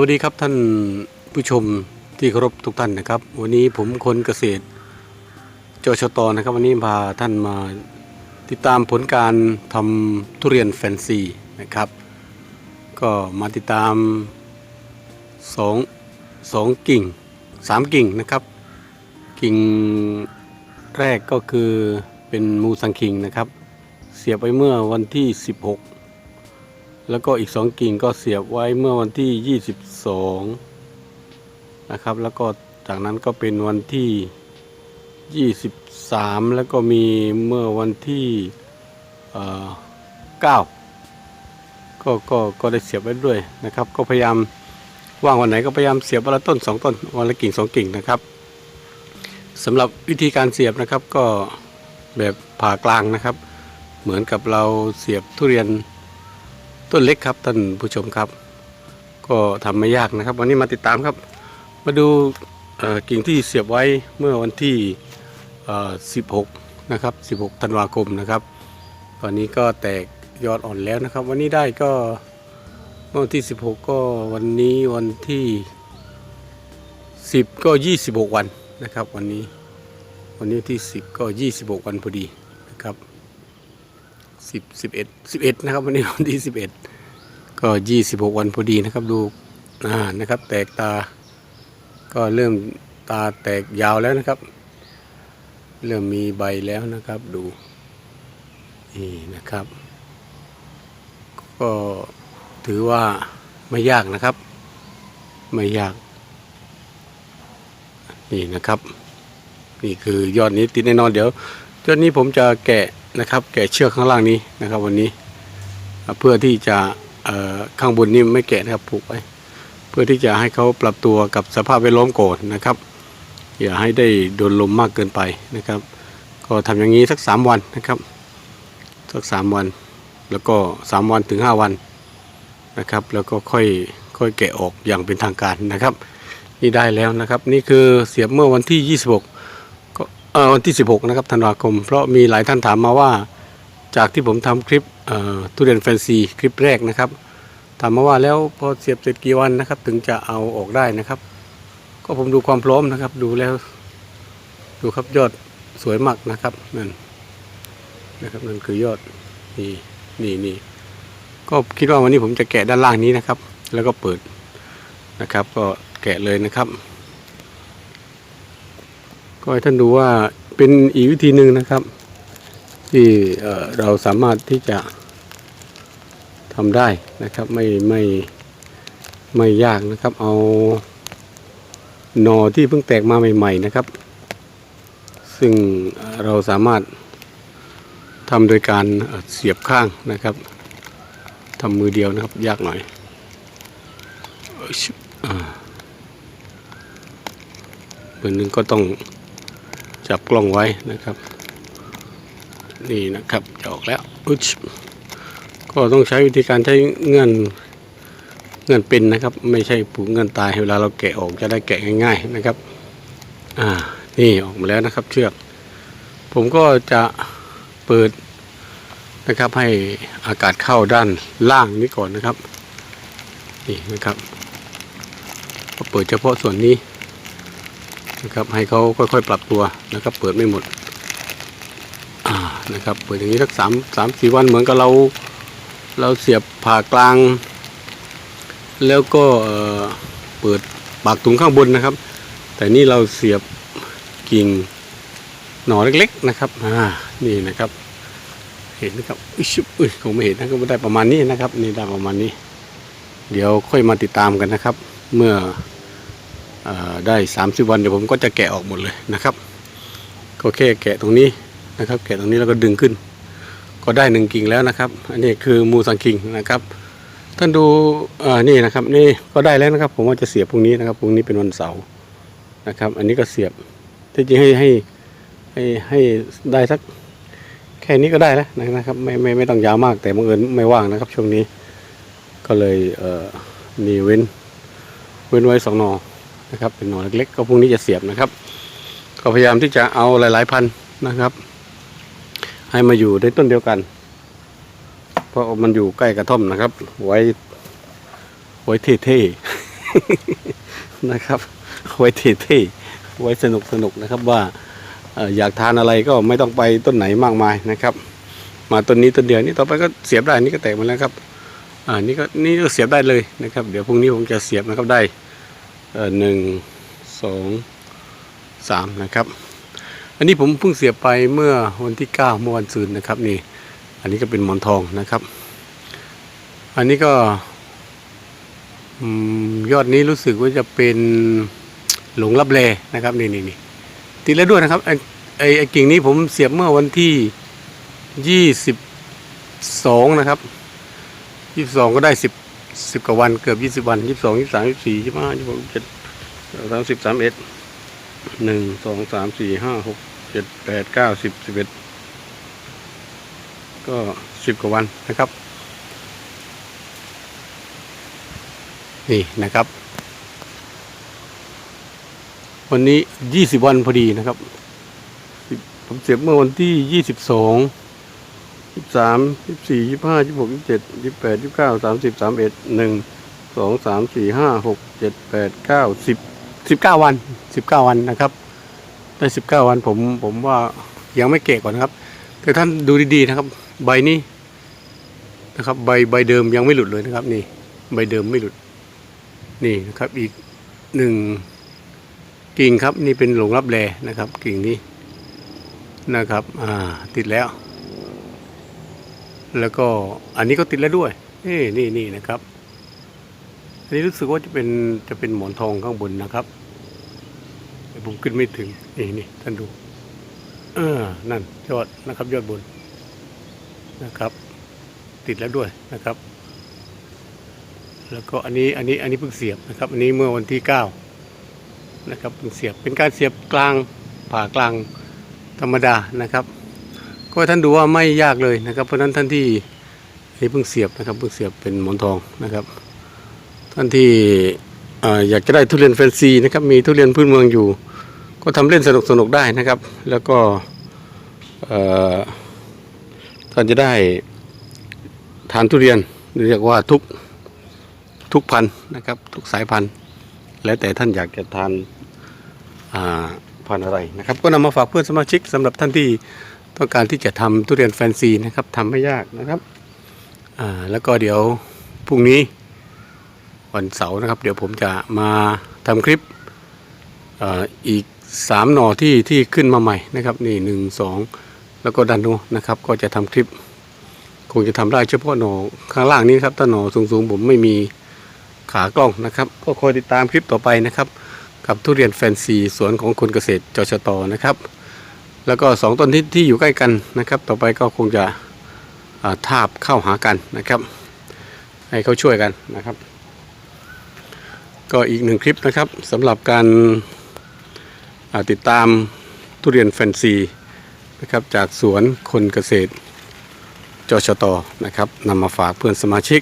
วัสดีครับท่านผู้ชมที่เคารพทุกท่านนะครับ วันนี้ผมคนเกษตรจชตนะครับ วันนี้พาท่านมาติดตามผลการทำทุเรียนแฟนซีนะครับ ก็มาติดตามสองสองกิ่งสามกิ่งนะครับ กิ่งแรกก็คือเป็นมูสังคิงนะครับ เสียไปเมื่อวันที่ 16 แล้วก็อีกสองกิ่งก็เสียบไว้เมื่อวันที่ 22 นะครับ แล้วก็จากนั้นก็เป็นวันที่ 23 แล้วก็มีเมื่อวันที่เอ่อ9ก็ก็ก็ได้เสียบไว้ด้วยนะครับ ก็พยายามว่างวันไหนก็พยายามเสียบวันละต้น 2 ต้นวันละกิ่ง 2 กิ่งนะครับสำหรับวิธีการเสียบนะครับก็แบบผ่ากลางนะครับ เหมือนกับเราเสียบทุเรียน ต้นเล็กครับท่านผู้ชมครับ ก็ทำไม่ยากนะครับ วันนี้มาติดตามครับ มาดูกิ่งที่เสียบไว้เมื่อวันที่ 16 นะครับ 16 ธันวาคมนะครับ ตอนนี้ก็แตกยอดอ่อนแล้วนะครับ วันนี้ได้ก็เมื่อวันที่ 16 ก็วันนี้วันที่ 10 ก็ 26 วันนะครับ วันนี้วันนี้ที่ 10 ก็ 26 วันพอดี สิบสิบเอ็ดสิบเอ็ดนะครับวันนี้วันที่สิบเอ็ดก็ยี่สิบหกวันพอดีนะครับดูอ่านะครับ แตกตา ก็เริ่มตาแตกยาวแล้วนะครับ เริ่มมีใบแล้วนะครับดูนี่นะครับ ก็ถือว่าไม่ยากนะครับ ไม่ยากนี่นะครับ นี่คือยอดนี้ติดแน่นอนเดี๋ยวยอดนี้ผมจะแกะ นะครับ แกะเชือกข้างล่างนี้นะครับ วันนี้ เพื่อที่จะข้างบนนี่ไม่แกะนะครับผูกไว้เพื่อที่จะให้เขาปรับตัวกับสภาพแวดล้อมก่อนนะครับ อย่าให้ได้โดนลมมากเกินไปนะครับ ก็ทำอย่างนี้สักสามวันนะครับ สักสามวัน แล้วก็สามวันถึงห้าวันนะครับ แล้วก็ค่อยค่อยแกะออกอย่างเป็นทางการนะครับ นี่ได้แล้วนะครับ นี่คือเสียบเมื่อวันที่ 26 วันที่ 16 นะครับธันวาคม เพราะมีหลายท่านถามมาว่า จากที่ผมทำคลิปทุเรียนแฟนซีคลิปแรกนะครับ ถามมาว่าแล้วพอเสียบเสร็จกี่วันนะครับ ถึงจะเอาออกได้นะครับ ก็ผมดูความพร้อมนะครับ ดูแล้วดูครับยอดสวยมากนะครับนั่นนะครับนั่นคือยอดนี่นี่นี่ก็คิดว่าวันนี้ผมจะแกะด้านล่างนี้นะครับ แล้วก็เปิดนะครับ ก็แกะเลยนะครับ ก็ให้ท่านดูว่าเป็นอีกวิธีหนึ่งนะครับ ที่เราสามารถที่จะทำได้นะครับไม่ไม่ไม่ยากนะครับเอาหนอที่เพิ่งแตกมาใหม่ๆนะครับ ซึ่งเราสามารถทำโดยการเสียบข้างนะครับทำมือเดียวนะครับยากหน่อยเอ้ยชิบอ่ามือหนึ่งก็ต้อง จับกล้องไว้นะครับ นี่นะครับจะออกแล้วอุ๊ยก็ต้องใช้วิธีการใช้เงื่อนเงื่อนเป็นนะครับ ไม่ใช่ผูกเงื่อนตายเวลาเราแกะออกจะได้แกะง่าย ๆนะครับ อ่านี่ออกมาแล้วนะครับ เชือก ผมก็จะเปิดนะครับ ให้อากาศเข้าด้านล่างนี้ก่อนนะครับ นี่นะครับ ก็เปิดเฉพาะส่วนนี้ นะครับ ให้เขาค่อยๆ ปรับตัวนะครับ เปิดไม่หมดนะครับ เปิดอย่างนี้สักสามสามสี่วันเหมือนกับเรา เราเสียบผ่ากลาง แล้วก็เปิดปากถุงข้างบนนะครับ แต่นี่เราเสียบกิ่งหน่อเล็กๆนะครับอ่านี่นะครับ เห็นนะครับอุ้ยชุบอุ้ยคงไม่เห็นนะก็ได้ประมาณนี้นะครับ นี่ได้ประมาณนี้ เดี๋ยวค่อยมาติดตามกันนะครับ เมื่อ ได้ 30 วันเดี๋ยวผมก็จะแกะออกหมดเลยนะครับ ก็แค่แกะตรงนี้นะครับ แกะตรงนี้แล้วก็ดึงขึ้น ก็ได้หนึ่งกิ่งแล้วนะครับ อันนี้คือมูสังคิงนะครับ ท่านดูนี่นะครับ นี่ก็ได้แล้วนะครับ ผมว่าจะเสียบพรุ่งนี้นะครับพรุ่งนี้เป็นวันเสาร์นะครับ อันนี้ก็เสียบที่จริงให้ให้ให้ให้ได้สักแค่นี้ก็ได้แล้วนะครับ ไม่ไม่ไม่ต้องยาวมากแต่บังเอิญไม่ว่างนะครับ ช่วงนี้ ก็เลยเอ่อนี่เว้น เว้นไว้สองนอ นะครับ เป็นหน่อเล็กๆก็พรุ่งนี้จะเสียบนะครับ ก็พยายามที่จะเอาหลาย ๆ พันนะครับ ให้มาอยู่ในต้นเดียวกัน เพราะมันอยู่ใกล้กระท่อมนะครับ ไว้ไว้เท่ๆนะครับ ไว้เท่ๆไว้สนุกสนุกนะครับว่าอยากทานอะไรก็ไม่ต้องไปต้นไหนมากมายนะครับ มาต้นนี้ต้นเดียวนี่ต่อไปก็เสียบได้นี่ก็แตกมาแล้วครับอ่านี่ก็นี่ก็เสียบได้เลยนะครับ เดี๋ยวพรุ่งนี้ผมจะเสียบนะครับได้ หนึ่งสองสามนะครับ อันนี้ผมเพิ่งเสียไปเมื่อวันที่เก้าเมื่อวันซืนนะครับนี่ อันนี้ก็เป็นหมอนทองนะครับ อันนี้ก็ยอดนี้รู้สึกว่าจะเป็นหลงรับแลนะครับนี่นี่นี่ติดแล้วด้วยนะครับไอไอ้ไอ้กิ่งนี้ผมเสียบเมื่อวันที่ยี่สิบสองนะครับยี่สิบสองก็ได้สิบ สิบกว่าวันเกือบยี่สิบวันยี่สิบสองยี่สิบสามยี่สิบสี่ยี่สิบห้ายี่สิบหกเจ็ดสามสิบสามเอ็ดหนึ่งสองสามสี่ห้าหกเจ็ดแปดเก้าสิบสิบเอ็ดก็สิบกว่าวันนะครับ นี่นะครับ วันนี้ยี่สิบวันพอดีนะครับสิบผมเสียบเมื่อวันที่ยี่สิบสอง ยี่สามยี่สี่ยี่ห้ายี่หกยี่เจ็ดยี่แปดยี่เก้าสามสิบสามเอ็ดหนึ่งสองสามสี่ห้าหกเจ็ดแปดเก้าสิบสิบเก้าวันสิบเก้าวันนะครับ ได้สิบเก้าวันผมผมว่ายังไม่เกะก่อนนะครับแต่ท่านดูดีๆนะครับ ใบนี้นะครับ ใบใบเดิมยังไม่หลุดเลยนะครับ นี่ใบเดิมไม่หลุด นี่นะครับ อีกหนึ่งกิ่งครับ นี่เป็นหลงรับแลนะครับ กิ่งนี้นะครับ อ่า ติดแล้ว แล้วก็อันนี้ก็ติดแล้วด้วยนี่นี่นี่นะครับ อันนี้รู้สึกว่าจะเป็นจะเป็นหมอนทองข้างบนนะครับแต่ผมขึ้นไม่ถึงนี่นี่ท่านดูเออนั่นยอดนะครับ ยอดบนนะครับ ติดแล้วด้วยนะครับ แล้วก็อันนี้อันนี้อันนี้เพิ่งเสียบนะครับ อันนี้เมื่อวันที่เก้านะครับเพิ่งเสียบเป็นการเสียบกลางผ่ากลางธรรมดานะครับ ก็ท่านดูว่าไม่ยากเลยนะครับ เพราะฉะนั้นท่านที่อันนี้เพิ่งเสียบนะครับเพิ่งเสียบเป็นหมอนทองนะครับ ท่านที่ออยากจะได้ทุเรียนแฟนซีนะครับมีทุเรียนพื้นเมืองอยู่ ก็ทำเล่นสนุกสนุกได้นะครับ แล้วก็ท่านจะได้ทานทุเรียนเรียกว่าทุกทุกพันนะครับ ทุกสายพันธุ์ แล้วแต่ท่านอยากจะทานพันอะไรนะครับ ก็นำมาฝากเพื่อนสมาชิกสำหรับท่านที่ ต้องการที่จะทำทุเรียนแฟนซีนะครับทำไม่ยากนะครับอ่าแล้วก็เดี๋ยวพรุ่งนี้วันเสาร์นะครับ เดี๋ยวผมจะมาทำคลิปอ่ออีกสามหน่อที่ที่ขึ้นมาใหม่นะครับนี่หนึ่งสองแล้วก็ดันโนนะครับ ก็จะทำคลิป คงจะทำได้เฉพาะหน่อข้างล่างนี้ครับถ้าหน่อสูงๆ ผมไม่มีขากล้องนะครับ ก็คอยติดตามคลิปต่อไปนะครับ กับทุเรียนแฟนซีสวนของคนเกษตรจชตนะครับ แล้วก็สองต้นที่ที่อยู่ใกล้กันนะครับ ต่อไปก็คงจะาทาบเข้าหากันนะครับ ให้เขาช่วยกันนะครับ ก็อีกหนึ่งคลิปนะครับสำหรับการาติดตามทุเรียนแฟนซีนะครับจากสวนคนเกษตรจชตนะครับนำมาฝากเพื่อนสมาชิก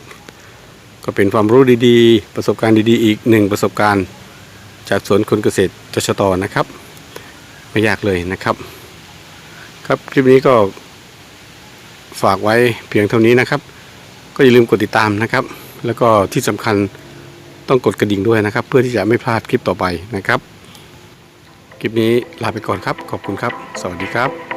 ก็เป็นความรู้ดีๆ ประสบการณ์ดีๆ อีกหนึ่งประสบการณ์ จากสวนคนเกษตรจชตนะครับ ไม่ยากเลยนะครับ ครับคลิปนี้ก็ฝากไว้เพียงเท่านี้นะครับ ก็อย่าลืมกดติดตามนะครับ แล้วก็ที่สำคัญต้องกดกระดิ่งด้วยนะครับ เพื่อที่จะไม่พลาดคลิปต่อไปนะครับ คลิปนี้ลาไปก่อนครับ ขอบคุณครับ สวัสดีครับ